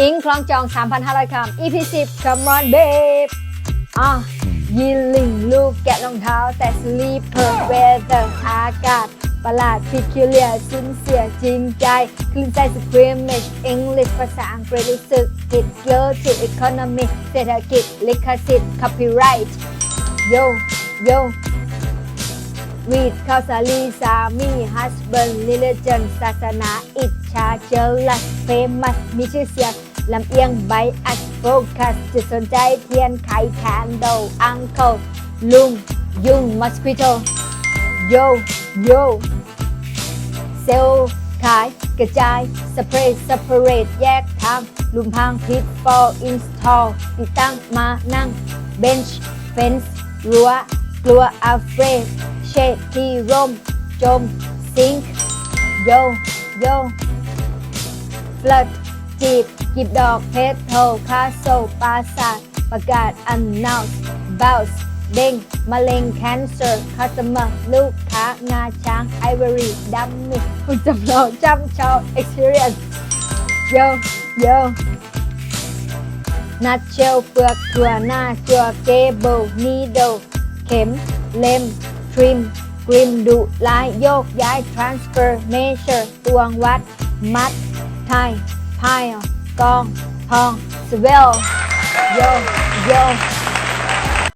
อิงคลองจอง 3,500 คำ EP 10 Come on babe อะยีลิงลูกแกะรองเท้า แต่สลีปเพิร์เวเ e อร์อากาศ ประหลาดพิคิเลียสินเสียจริงใจคลื่นใจสครีมเมชอังกฤษภาษาอังกฤษรู้สึกผิดเยอะที่อีโคโนมีเศรษฐกิจ ลิขสิทธิ์ copyright yo yo วีดข้าวสาลีสามีฮัสเบิร์นลิเลจนศาสนาอิจฉาเจอลัสเฟมัสมีชื่อเสียง ลำเอียงใบอัดโฟกัสจุดสนใจเทียนไขแคนโดอังเคิลลุงยุงมอสคิโตโยโยเซลล์ขายกระจายสเปรย์สเปรดแยกทางลุมพังพิทฟอลอินสตอลติดตั้งมานั่งเบนช์เฟนส์รั้วกลัวอัลเฟรดเชดที่ร่ม จม ซิงค์โยโยเฟลิด จีบกีบดอกเพชรโทคาโซปราสาทประกาศอันนาวส์บ u สเด้งมะเร็งแคนเซอร์คัสเมอร์ลูกค้างาช้างไอวอรี่ดัมมี่คุณจำลองจำชาว experience โยโยนัดเชลเปลือกถั่วหน้าจัวเกเบิลนีโดเข็ม เล็มทริมกริมดุลายโยกย้าย transfer measure ตวงวัด มัดไทย พายกอง